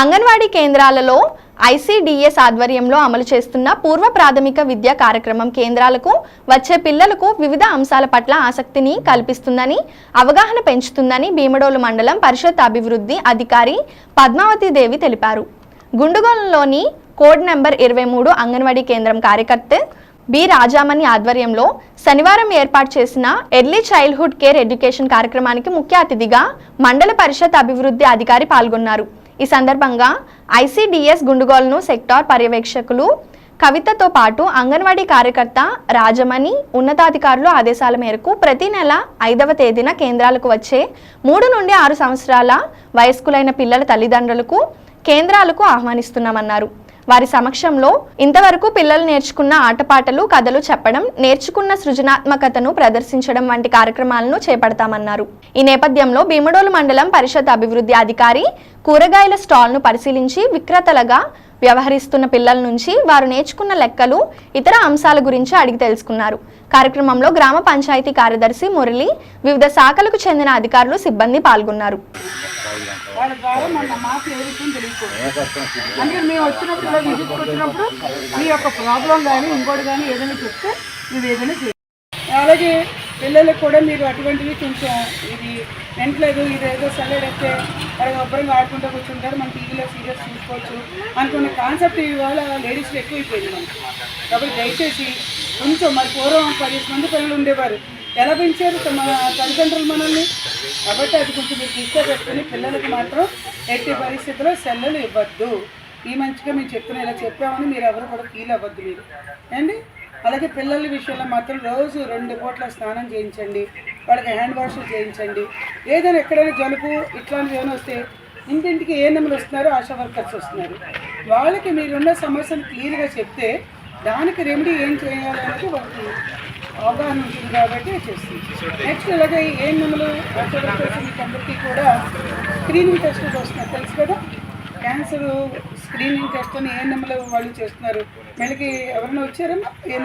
అంగన్వాడీ కేంద్రాలలో ఐసీడీఎస్ ఆధ్వర్యంలో అమలు చేస్తున్న పూర్వ ప్రాథమిక విద్యా కార్యక్రమం కేంద్రాలకు వచ్చే పిల్లలకు వివిధ అంశాల పట్ల ఆసక్తిని కల్పిస్తుందని అవగాహన పెంచుతుందని భీమడోలు మండలం పరిషత్ అభివృద్ధి అధికారి పద్మావతి దేవి తెలిపారు. గుండుగోలంలోని కోడ్ నెంబర్ ఇరవై మూడు అంగన్వాడీ కేంద్రం కార్యకర్త బి రాజామణి ఆధ్వర్యంలో శనివారం ఏర్పాటు చేసిన ఎర్లీ చైల్డ్హుడ్ కేర్ ఎడ్యుకేషన్ కార్యక్రమానికి ముఖ్య అతిథిగా మండల పరిషత్ అభివృద్ధి అధికారి పాల్గొన్నారు. ఈ సందర్భంగా ఐసీడీఎస్ గుండుగోలను సెక్టార్ పర్యవేక్షకులు కవితతో పాటు అంగన్వాడీ కార్యకర్త రాజమణి ఉన్నతాధికారులు ఆదేశాల మేరకు ప్రతి నెల ఐదవ తేదీన కేంద్రాలకు వచ్చే మూడు నుండి ఆరు సంవత్సరాల వయస్కులైన పిల్లల తల్లిదండ్రులకు కేంద్రాలకు ఆహ్వానిస్తున్నామన్నారు. వారి సమక్షంలో ఇంతవరకు పిల్లలు నేర్చుకున్న ఆటపాటలు కథలు చెప్పడం నేర్చుకున్న సృజనాత్మకతను ప్రదర్శించడం వంటి కార్యక్రమాలను చేపడతామన్నారు. ఈ నేపథ్యంలో భీమడోలు మండలం పరిషత్ అభివృద్ధి అధికారి కూరగాయల స్టాల్ను పరిశీలించి విక్రేతలుగా వ్యవహరిస్తున్న పిల్లల నుంచి వారు నేర్చుకున్న లెక్కలు ఇతర అంశాల గురించి అడిగి తెలుసుకున్నారు. కార్యక్రమంలో గ్రామ పంచాయతీ కార్యదర్శి మురళి వివిధ శాఖలకు చెందిన అధికారులు సిబ్బంది పాల్గొన్నారు. వాళ్ళ ద్వారా మన మాకు ఏ విషయం తెలియకూడదు. అంటే మేము వచ్చినప్పుడు ఇలా విజిట్ వచ్చినప్పుడు మీ యొక్క ప్రాబ్లం కానీ ఇంకోటి కానీ ఏదైనా చెప్తే మీరు ఏదైనా చేయాలి అలాగే పిల్లలకు కూడా మీరు అటువంటివి కొంచెం ఇది వెంటలేదు ఇదేదో సల్లెడ్ అయితే వాళ్ళు శుభ్రంగా ఆడుకుంటూ కూర్చుంటారు. మన టీవీలో సీరియల్స్ చూసుకోవచ్చు. అనుకున్న కాన్సెప్ట్ ఇవాళ లేడీస్లో ఎక్కువైపోయింది మనకి. కాబట్టి దయచేసి కొంచెం మరి పూర్వం పదిహేను మంది పిల్లలు ఉండేవారు ఎలా పెంచారు? మన తల్లిదండ్రులు మనల్ని? కాబట్టి అది కొంచెం మీరు దృష్టిలో పెట్టుకుని పిల్లలకు మాత్రం ఎట్టి పరిస్థితుల్లో సెల్లలు ఇవ్వద్దు. ఈ మంచిగా మేము చెప్తున్నా ఇలా చెప్పామని మీరు ఎవరు కూడా ఫీల్ అవ్వద్దు మీరు. అండి అలాగే పిల్లల విషయంలో మాత్రం రోజు రెండు పూట్ల స్నానం చేయించండి వాళ్ళకి హ్యాండ్ వాష్ చేయించండి. ఏదైనా ఎక్కడైనా జలుబు ఇట్లాంటివి ఏమైనా వస్తే ఇంటింటికి ఏ నెంబర్ వస్తున్నారో ఆశా వర్కర్స్ వస్తున్నారు. వాళ్ళకి మీరున్న సమస్యను క్లియర్గా చెప్తే దానికి రెమెడీ ఏం చేయాలనేది వాళ్ళకి అవగాహన ఉంటుంది కాబట్టి చేస్తుంది. నెక్స్ట్ ఇలాగే ఏ వర్కర్స్ మీకు అందరికీ కూడా స్క్రీనింగ్ టెస్ట్ వస్తున్నారు తెలుసు కదా? క్యాన్సర్ స్క్రీనింగ్ టెస్ట్ అని ఏ నెంబర్లు వాళ్ళు చేస్తున్నారు. మళ్ళీ ఎవరైనా వచ్చారమ్మా? ఏ